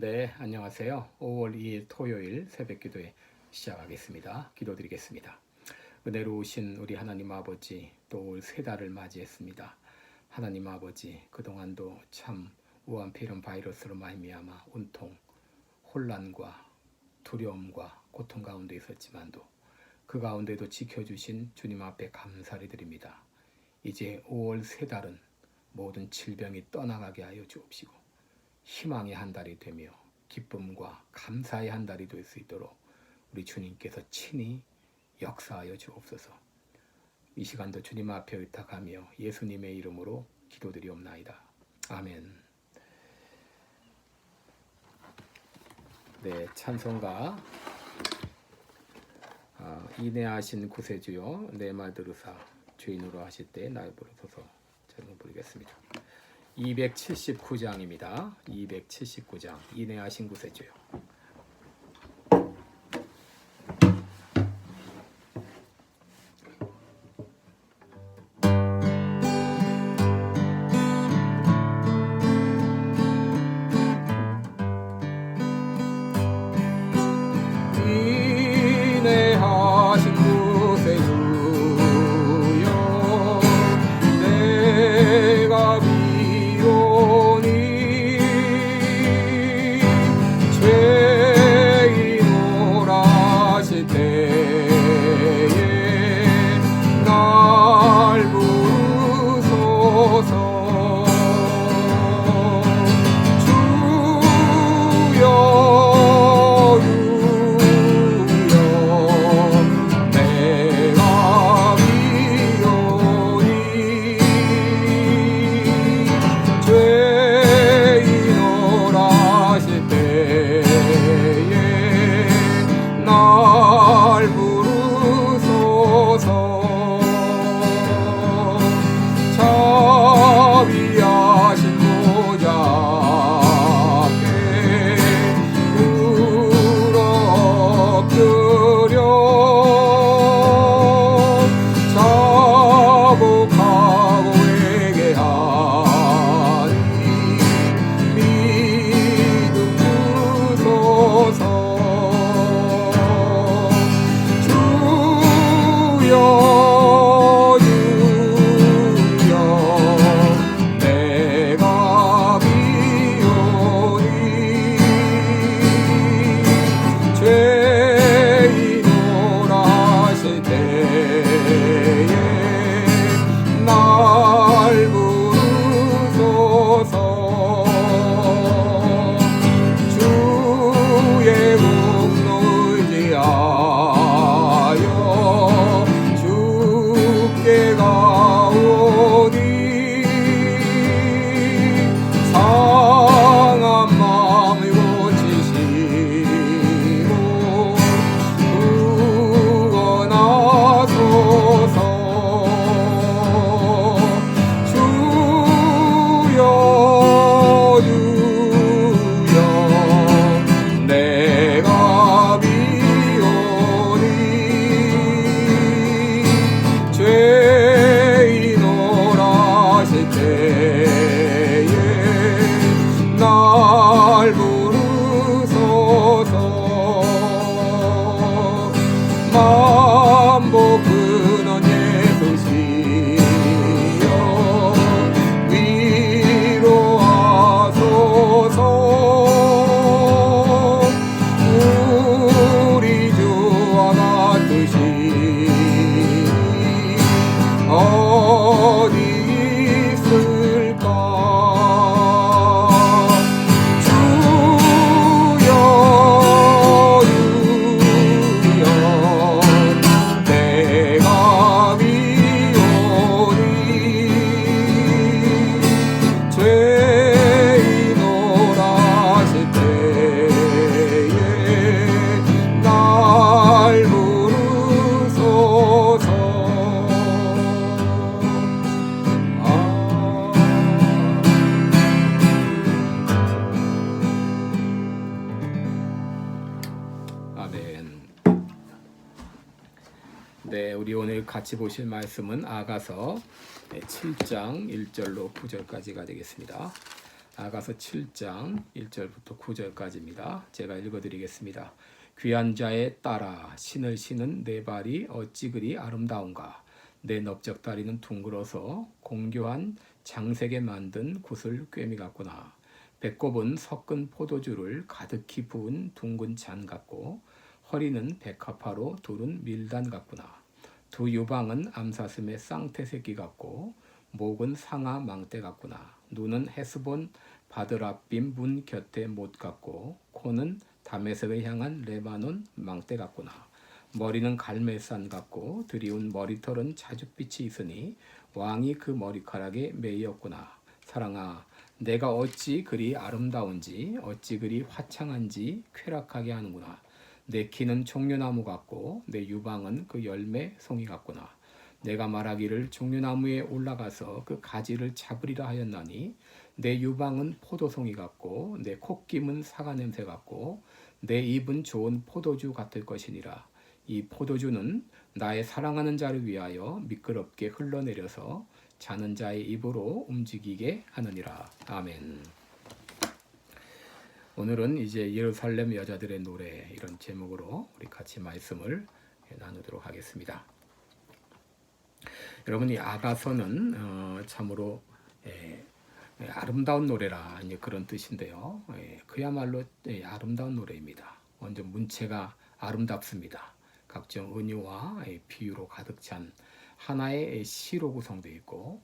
네, 안녕하세요. 5월 2일 토요일 새벽 기도회 시작하겠습니다. 기도드리겠습니다. 은혜로우신 우리 하나님 아버지 또 올 세 달을 맞이했습니다. 하나님 아버지 그동안도 참 우한폐 이런 바이러스로 말미암아 온통 혼란과 두려움과 고통 가운데 있었지만도 그 가운데도 지켜주신 주님 앞에 감사를 드립니다. 이제 5월 세 달은 모든 질병이 떠나가게 하여 주옵시고 희망의 한 달이 되며 기쁨과 감사의 한 달이 될 수 있도록 우리 주님께서 친히 역사하여 주옵소서. 이 시간도 주님 앞에 의탁하며 예수님의 이름으로 기도드리옵나이다. 아멘. 네, 찬송가 아, 인내하신 구세주여 내 말 들으사 주인으로 하실 때날 부르소서 저는 부르겠습니다. 279장입니다. 279장 인내하신 구세주요. 주 우리 오늘 같이 보실 말씀은 아가서 7장 1절로 9절까지가 되겠습니다. 아가서 7장 1절부터 9절까지입니다. 제가 읽어드리겠습니다. 귀한 자에 따라 신을 신은 내 발이 어찌 그리 아름다운가 내 넓적 다리는 둥글어서 공교한 장색에 만든 굿을 꿰미 같구나 배꼽은 섞은 포도주를 가득히 부은 둥근 잔 같고 허리는 백합화로 두른 밀단 같구나 두 유방은 암사슴의 쌍태 새끼 같고 목은 상아 망대 같구나 눈은 헤스본 바드랍빔 문 곁에 못 같고 코는 다메섹을 향한 레바논 망대 같구나. 머리는 갈매산 같고 드리운 머리털은 자줏빛이 있으니 왕이 그 머리카락에 매였구나. 사랑아, 내가 어찌 그리 아름다운지 어찌 그리 화창한지 쾌락하게 하는구나. 내 키는 종려나무 같고 내 유방은 그 열매 송이 같구나. 내가 말하기를 종려나무에 올라가서 그 가지를 잡으리라 하였나니 내 유방은 포도송이 같고 내 콧김은 사과 냄새 같고 내 입은 좋은 포도주 같을 것이니라. 이 포도주는 나의 사랑하는 자를 위하여 미끄럽게 흘러내려서 자는 자의 입으로 움직이게 하느니라. 아멘. 오늘은 이제 예루살렘 여자들의 노래 이런 제목으로 우리 같이 말씀을 나누도록 하겠습니다. 여러분 이 아가서는 어, 참으로 예, 예, 아름다운 노래라 이제 그런 뜻인데요. 예, 그야말로 예, 아름다운 노래입니다. 완전 문체가 아름답습니다. 각종 은유와 예, 비유로 가득 찬 하나의 시로 구성되어 있고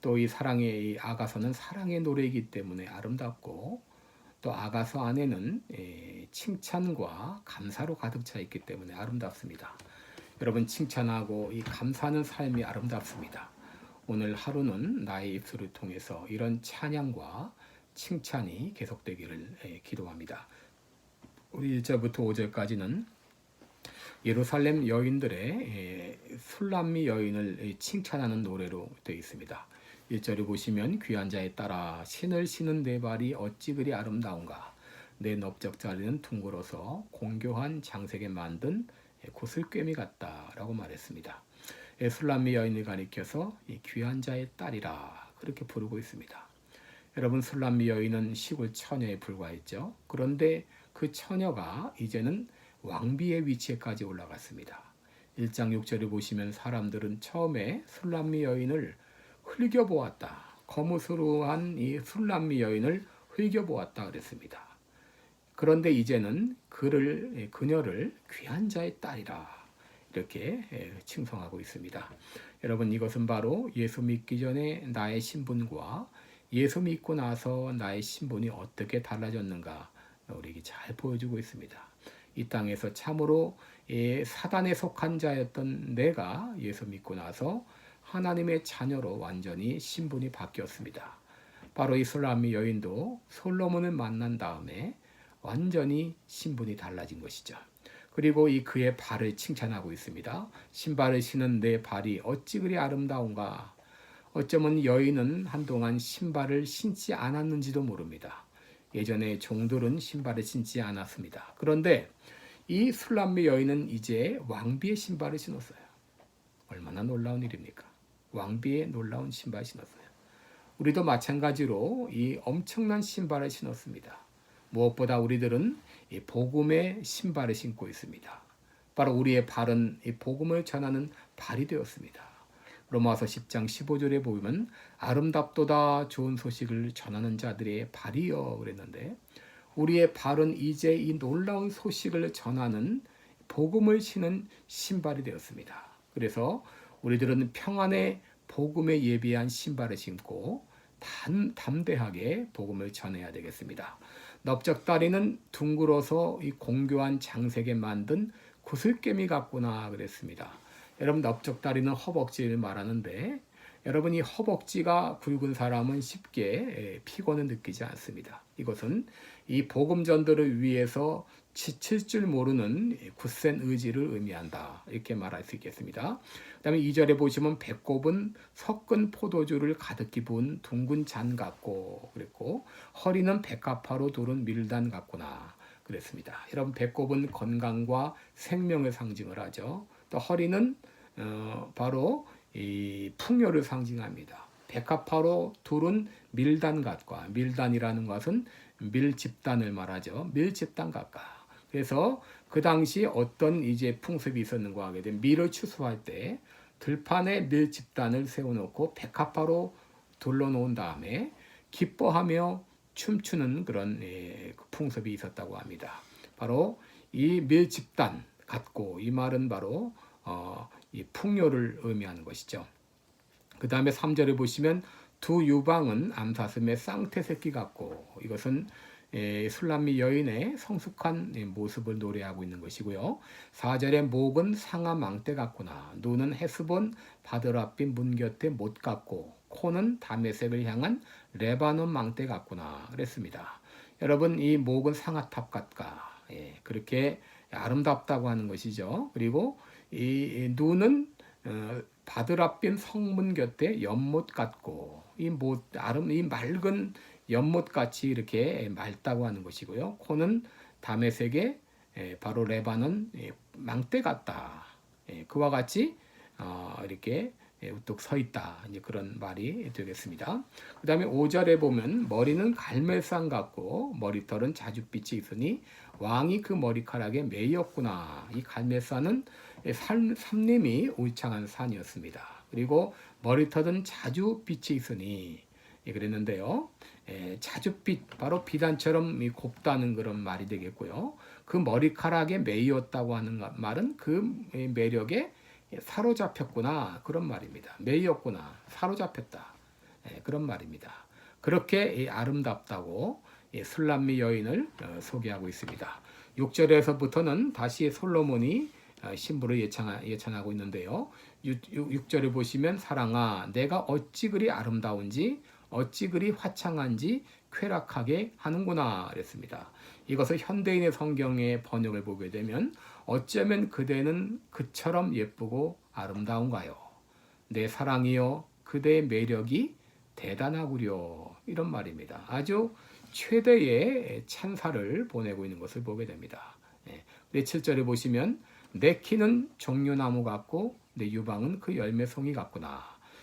또 이 사랑의 이 아가서는 사랑의 노래이기 때문에 아름답고 또 아가서 안에는 예, 칭찬과 감사로 가득 차 있기 때문에 아름답습니다. 여러분 칭찬하고 이 감사하는 삶이 아름답습니다. 오늘 하루는 나의 입술을 통해서 이런 찬양과 칭찬이 계속되기를 예, 기도합니다. 우리 1절부터 5절까지는 예루살렘 여인들의 예, 술람미 여인을 칭찬하는 노래로 되어 있습니다. 1절을 보시면 귀한 자에 따라 신을 신은 내 발이 어찌 그리 아름다운가 내 넓적 자리는 둥글어서 공교한 장색에 만든 구슬꿰미 같다라고 말했습니다. 술람미 여인을 가리켜서 귀한 자의 딸이라 그렇게 부르고 있습니다. 여러분 술람미 여인은 시골 처녀에 불과했죠. 그런데 그 처녀가 이제는 왕비의 위치에까지 올라갔습니다. 1장 6절을 보시면 사람들은 처음에 술람미 여인을 흘겨보았다. 거무스루한 이 술람미 여인을 흘겨보았다 그랬습니다. 그런데 이제는 그를 그녀를 귀한 자의 딸이라 이렇게 칭송하고 있습니다. 여러분 이것은 바로 예수 믿기 전에 나의 신분과 예수 믿고 나서 나의 신분이 어떻게 달라졌는가 우리에게 잘 보여주고 있습니다. 이 땅에서 참으로 사단에 속한 자였던 내가 예수 믿고 나서 하나님의 자녀로 완전히 신분이 바뀌었습니다. 바로 이 솔라미 여인도 솔로몬을 만난 다음에 완전히 신분이 달라진 것이죠. 그리고 이 그의 발을 칭찬하고 있습니다. 신발을 신은 내 발이 어찌 그리 아름다운가. 어쩌면 여인은 한동안 신발을 신지 않았는지도 모릅니다. 예전에 종들은 신발을 신지 않았습니다. 그런데 이 술람미 여인은 이제 왕비의 신발을 신었어요. 얼마나 놀라운 일입니까? 왕비의 놀라운 신발 신었어요. 우리도 마찬가지로 이 엄청난 신발을 신었습니다. 무엇보다 우리들은 이 복음의 신발을 신고 있습니다. 바로 우리의 발은 이 복음을 전하는 발이 되었습니다. 로마서 10장 15절에 보면 아름답도다 좋은 소식을 전하는 자들의 발이여 그랬는데 우리의 발은 이제 이 놀라운 소식을 전하는 복음을 신은 신발이 되었습니다. 그래서 우리들은 평안의 복음에 예비한 신발을 신고 단, 담대하게 복음을 전해야 되겠습니다. 넓적다리는 둥글어서 이 공교한 장색에 만든 구슬개미 같구나 그랬습니다. 여러분 넓적다리는 허벅지를 말하는데 여러분 이 허벅지가 굵은 사람은 쉽게 피곤을 느끼지 않습니다. 이것은 이 복음전도를 위해서 지칠 줄 모르는 굳센 의지를 의미한다. 이렇게 말할 수 있겠습니다. 그 다음에 2절에 보시면 배꼽은 섞은 포도주를 가득히 부은 둥근 잔 같고 그랬고 허리는 백합화로 두른 밀단 같구나 그랬습니다. 여러분 배꼽은 건강과 생명을 상징을 하죠. 또 허리는 어, 바로 이 풍요를 상징합니다. 백합화로 둘은 밀단갓과 밀단이라는 것은 밀집단을 말하죠. 밀집단갓과. 그래서 그 당시 어떤 이제 풍습이 있었는가 하게 되면 밀을 추수할 때 들판에 밀 집단을 세워놓고 백합화로 둘러놓은 다음에 기뻐하며 춤추는 그런 예, 그 풍습이 있었다고 합니다. 바로 이 밀 집단 같고 이 말은 바로 어, 이 풍요를 의미하는 것이죠. 그 다음에 3절에 보시면 두 유방은 암사슴의 쌍태 새끼 같고 이것은 예, 술람미 여인의 성숙한 예, 모습을 노래하고 있는 것이고요. 4절에 목은 상아 망대 같구나. 눈은 해수본 바드라빛 문 곁에 못 같고 코는 다메섹을 향한 레바논 망대 같구나. 그랬습니다. 여러분 이 목은 상아탑 같까. 예, 그렇게 아름답다고 하는 것이죠. 그리고 이 눈은 어, 바드라빛 성문 곁에 연못 같고 이 못 아름 이 맑은 연못 같이 이렇게 맑다고 하는 것이고요. 코는 담에색의 예, 바로 레바논 예, 망대 같다. 예, 그와 같이 어, 이렇게 우뚝 서 있다. 이제 그런 말이 되겠습니다. 그 다음에 5절에 보면 머리는 갈멜산 같고 머리털은 자줏빛이 있으니 왕이 그 머리카락에 매였구나. 이 갈멜산은 삼림이 울창한 산이었습니다. 그리고 머리털은 자주 빛이 있으니 그랬는데요. 에, 자주빛 바로 비단처럼 곱다는 그런 말이 되겠고요. 그 머리카락에 매였다고 하는 말은 그 매력에 사로잡혔구나 그런 말입니다. 매였구나 사로잡혔다 에, 그런 말입니다. 그렇게 아름답다고 술람미 여인을 어, 소개하고 있습니다. 6절에서부터는 다시 솔로몬이 어, 신부를 예찬하 고 있는데요. 6, 절에 보시면 사랑아 내가 어찌 그리 아름다운지 어찌 그리 화창한지 쾌락하게 하는구나 그랬습니다. 이것을 현대인의 성경의 번역을 보게 되면 어쩌면 그대는 그처럼 예쁘고 아름다운가요? 내 사랑이여 그대의 매력이 대단하구려 이런 말입니다. 아주 최대의 찬사를 보내고 있는 것을 보게 됩니다. 네, 7절에 보시면 내 키는 종려나무 같고 내 유방은 그 열매송이 같구나.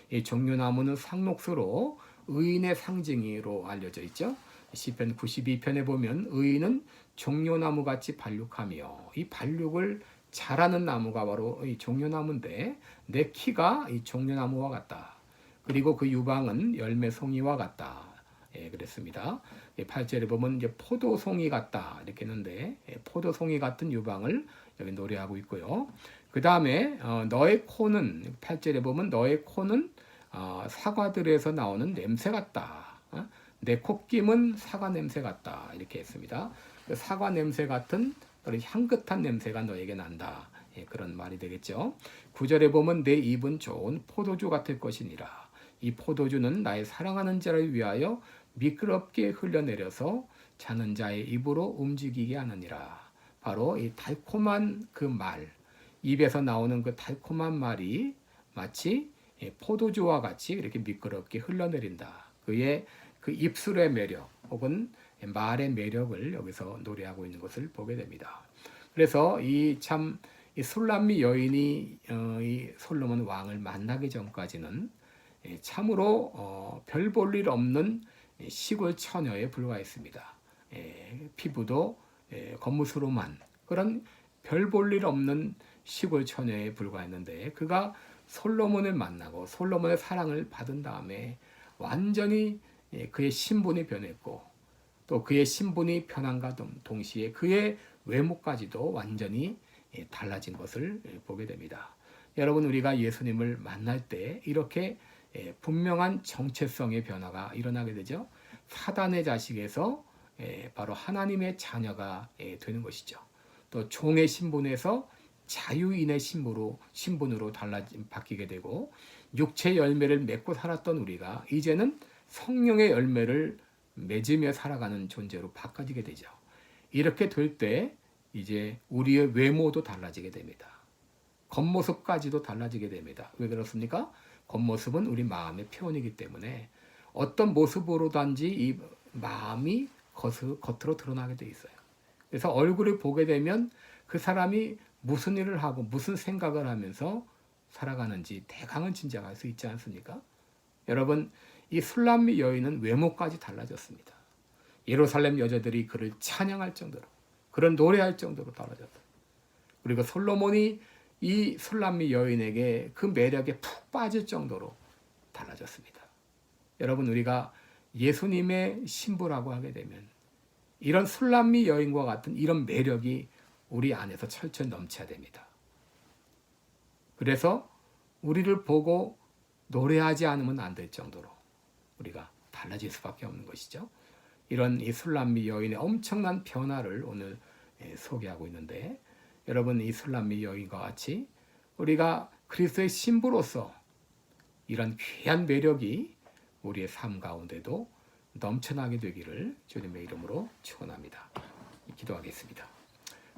이 종려나무는 상록수로 의인의 상징으로 알려져 있죠. 시편 92편에 보면 의인은 종려나무 같이 발육하며 이 발육을 잘하는 나무가 바로 이 종려나무인데 내 키가 이 종려나무와 같다. 그리고 그 유방은 열매 송이와 같다. 예, 그랬습니다. 8절에 보면 이제 포도송이 같다 이렇게 했는데 예, 포도송이 같은 유방을 여기 노래하고 있고요. 그 다음에 어, 너의 코는 8절에 보면 너의 코는 어, 사과들에서 나오는 냄새 같다. 어? 내 콧김은 사과 냄새 같다. 이렇게 했습니다. 그 사과 냄새 같은 그런 향긋한 냄새가 너에게 난다. 예, 그런 말이 되겠죠. 9절에 보면 내 입은 좋은 포도주 같을 것이니라. 이 포도주는 나의 사랑하는 자를 위하여 미끄럽게 흘러내려서 자는 자의 입으로 움직이게 하느니라. 바로 이 달콤한 그 말, 입에서 나오는 그 달콤한 말이 마치 포도주와 같이 이렇게 미끄럽게 흘러내린다. 그의 그 입술의 매력 혹은 말의 매력을 여기서 노래하고 있는 것을 보게 됩니다. 그래서 이 참 이 술람미 여인이 어, 이 솔로몬 왕을 만나기 전까지는 예, 참으로 어, 별볼 일 없는 시골 처녀에 불과했습니다. 예, 피부도 예, 겉모습으로만 그런 별 볼 일 없는 시골 처녀에 불과했는데 그가 솔로몬을 만나고 솔로몬의 사랑을 받은 다음에 완전히 예, 그의 신분이 변했고 또 그의 신분이 변한과 동시에 그의 외모까지도 완전히 예, 달라진 것을 예, 보게 됩니다. 여러분 우리가 예수님을 만날 때 이렇게 분명한 정체성의 변화가 일어나게 되죠. 사단의 자식에서 바로 하나님의 자녀가 되는 것이죠. 또 종의 신분에서 자유인의 신분으로 신분으로 달라진 바뀌게 되고 육체 열매를 맺고 살았던 우리가 이제는 성령의 열매를 맺으며 살아가는 존재로 바꿔지게 되죠. 이렇게 될 때 이제 우리의 외모도 달라지게 됩니다. 겉모습까지도 달라지게 됩니다. 왜 그렇습니까? 겉모습은 우리 마음의 표현이기 때문에 어떤 모습으로든지 이 마음이 겉으로 드러나게 돼 있어요. 그래서 얼굴을 보게 되면 그 사람이 무슨 일을 하고 무슨 생각을 하면서 살아가는지 대강은 짐작할 수 있지 않습니까? 여러분 이 술람미 여인은 외모까지 달라졌습니다. 예루살렘 여자들이 그를 찬양할 정도로 그런 노래할 정도로 달라졌다. 그리고 솔로몬이 이 술람미 여인에게 그 매력에 푹 빠질 정도로 달라졌습니다. 여러분 우리가 예수님의 신부라고 하게 되면 이런 술람미 여인과 같은 이런 매력이 우리 안에서 철철 넘쳐야 됩니다. 그래서 우리를 보고 노래하지 않으면 안 될 정도로 우리가 달라질 수밖에 없는 것이죠. 이런 이 술람미 여인의 엄청난 변화를 오늘 예, 소개하고 있는데 여러분 이 술람미 여인과 같이 우리가 그리스도의 신부로서 이런 귀한 매력이 우리의 삶 가운데도 넘쳐나게 되기를 주님의 이름으로 축원합니다. 기도하겠습니다.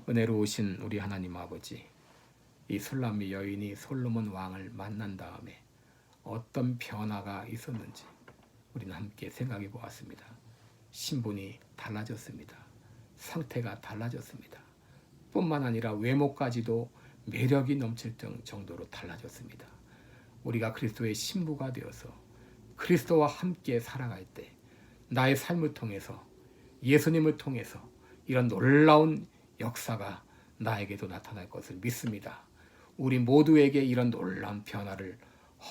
은혜로우신 우리 하나님 아버지 이 술람미 여인이 솔로몬 왕을 만난 다음에 어떤 변화가 있었는지 우리는 함께 생각해 보았습니다. 신분이 달라졌습니다. 상태가 달라졌습니다. 뿐만 아니라 외모까지도 매력이 넘칠 정- 정도로 달라졌습니다. 우리가 그리스도의 신부가 되어서 그리스도와 함께 살아갈 때 나의 삶을 통해서 예수님을 통해서 이런 놀라운 역사가 나에게도 나타날 것을 믿습니다. 우리 모두에게 이런 놀라운 변화를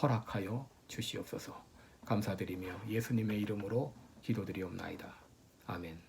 허락하여 주시옵소서. 감사드리며 예수님의 이름으로 기도드리옵나이다. 아멘.